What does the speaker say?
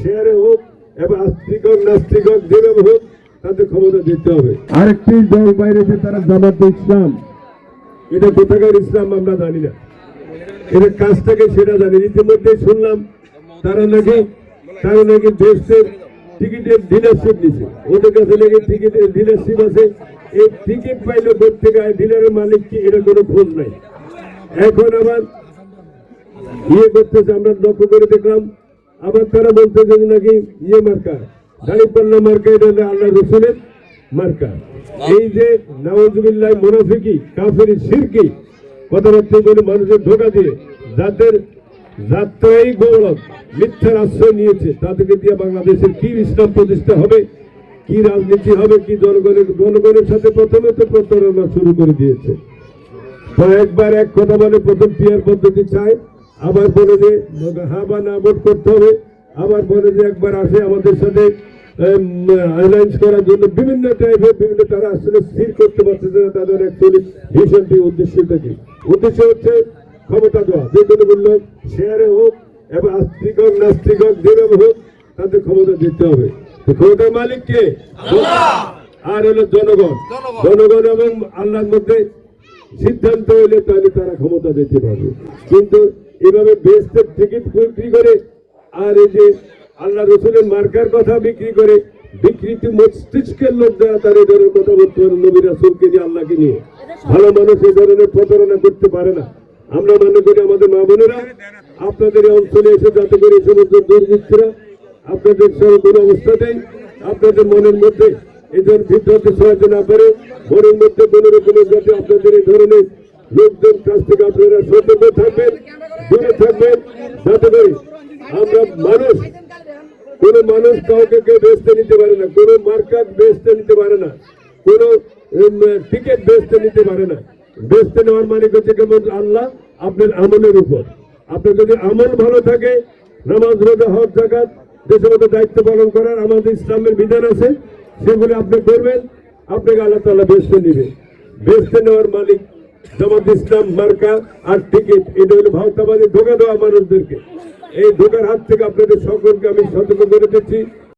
শেয়ারে হোক এবং আস্তিক হোক নাস্তিক হোক যেভাবে হোক তাদের ক্ষমতা দিতে হবে। আরেকটি দল বাইরে যে তারা জামাত ইসলাম। এটা কোথাকার ইসলাম আমরা জানি না। এটা কাজটাকে সেটা জানি। ইতিমধ্যে শুনলাম তারা নাকি তারা নাকি দেশের টিকিটের ডিলারশিপ নিছে। ওদের কাছে নাকি টিকিটের ডিলারশিপ আছে। এই টিকিট পাইলো থেকে ডিলারের মালিক কি? এটা কোনো খোঁজ নাই। এখন আবার ইয়ে করতেছে আমরা লক্ষ্য করে দেখলাম আবার তারা বলতেছে যে নাকি ইয়ে মার্কা দাঁড়িপাল্লা মার্কা, এটা আল্লাহ রসুলের মার্কা। এই যে নওয়াজুবিল্লাহ মুনাফিকি, কাফেরি সিরকি, কথাবার্তা বলে মানুষের ধোকা দিয়ে যাদের যাত্রাই গৌরব, মিথ্যার আশ্রয় নিয়েছে, তাদেরকে দিয়ে বাংলাদেশের কি ইসলাম প্রতিষ্ঠা হবে, কি রাজনীতি হবে, কি জনগণের জনগণের সাথে প্রথমে তো প্রতারণা শুরু করে দিয়েছে। তো একবার এক কথা বলে প্রথম পিয়ার পদ্ধতি চায় আবার বলে যে হা বা না ভোট করতে হবে। আবার বলে যে একবার আসে আমাদের সাথে অ্যালায়েন্স করার জন্য বিভিন্ন টাইপের বিভিন্ন তারা আসলে স্থির করতে পারতেছে না তাদের অ্যাকচুয়ালি ভীষণটি উদ্দেশ্যটা কি উদ্দেশ্য হচ্ছে ক্ষমতা দেওয়া। যে কোনো মূল্য শেয়ারে হোক এবং আস্তিক হোক নাস্তিক হোক যেভাবে হোক তাদের ক্ষমতা দিতে হবে। ক্ষমতার মালিক কে? আর হলো জনগণ। জনগণ। এবং আল্লাহর মধ্যে সিদ্ধান্ত হইলে তাহলে তারা ক্ষমতা দিতে পারবে। কিন্তু এভাবে বেস্টের টিকিট বিক্রি করে আর এই যে আল্লাহ রসুলের মার্কার কথা বিক্রি করে, বিকৃত মস্তিষ্কের লোক যারা তার এই ধরনের কথা বলতে পারে নবী রাসুলকে নিয়ে আল্লাহকে নিয়ে। ভালো মানুষ এই ধরনের প্রতারণা করতে পারে না। আমরা মনে করি আমাদের মা বোনেরা, আপনাদের এই অঞ্চলে এসে যাতে করে এই সমস্ত দুর্বৃত্তরা আপনাদের সঙ্গে কোনো অবস্থাতেই, আপনাদের মনের মধ্যে এদের বিভ্রান্তি ছড়াতে না পারে মনের মধ্যে কোন রকমের যাতে আপনাদের এই ধরনের লোকজন কাছ থেকে আপনারা সতর্ক থাকবেন। দূরে থাকবেন, যাতে করে আমরা মানুষ, কোন মানুষ কাউকে কেউ বেচতে নিতে পারে না, কোন মার্কাট বেচতে নিতে পারে না, কোন টিকিট বেচতে নিতে পারে না। বেচতে নেওয়ার মালিক হচ্ছে কেমন আল্লাহ আপনার আমলের উপর। আপনার যদি আমল ভালো থাকে, নামাজ রোজা, হজ জাকাত দেশগত দায়িত্ব পালন করার আমাদের ইসলামের বিধান আছে, সেগুলি আপনি করবেন, আপনাকে আল্লাহ তাআলা বেচতে নিবে। বেচতে নেওয়ার মালিক জামাত ইসলাম মার্কা আর টিকিট। এটা হলো ভাওতাবাদী ধোকা দেওয়া মানুষদেরকে। এই ধোকার হাত থেকে আপনাদের সকলকে আমি সতর্ক করে দিচ্ছি।